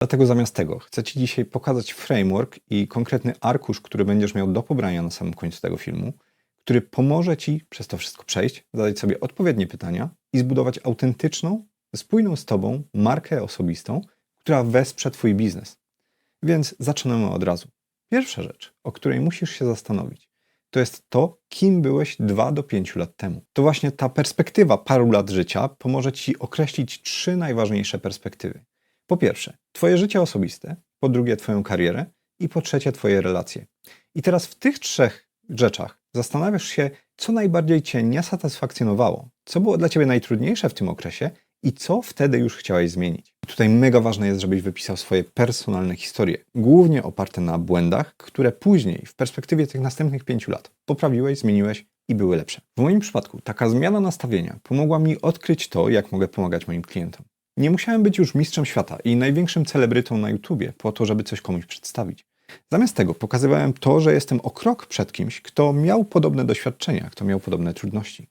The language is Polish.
Dlatego zamiast tego chcę Ci dzisiaj pokazać framework i konkretny arkusz, który będziesz miał do pobrania na samym końcu tego filmu, który pomoże Ci przez to wszystko przejść, zadać sobie odpowiednie pytania i zbudować autentyczną, spójną z Tobą markę osobistą, która wesprze Twój biznes. Więc zaczynamy od razu. Pierwsza rzecz, o której musisz się zastanowić, to jest to, kim byłeś 2 do 5 lat temu. To właśnie ta perspektywa paru lat życia pomoże Ci określić trzy najważniejsze perspektywy. Po pierwsze, Twoje życie osobiste, po drugie, Twoją karierę i po trzecie, Twoje relacje. I teraz w tych trzech rzeczach zastanawiasz się, co najbardziej Cię nie satysfakcjonowało, co było dla Ciebie najtrudniejsze w tym okresie i co wtedy już chciałeś zmienić. Tutaj mega ważne jest, żebyś wypisał swoje personalne historie, głównie oparte na błędach, które później, w perspektywie tych następnych pięciu lat, poprawiłeś, zmieniłeś i były lepsze. W moim przypadku taka zmiana nastawienia pomogła mi odkryć to, jak mogę pomagać moim klientom. Nie musiałem być już mistrzem świata i największym celebrytą na YouTubie po to, żeby coś komuś przedstawić. Zamiast tego pokazywałem to, że jestem o krok przed kimś, kto miał podobne doświadczenia, kto miał podobne trudności.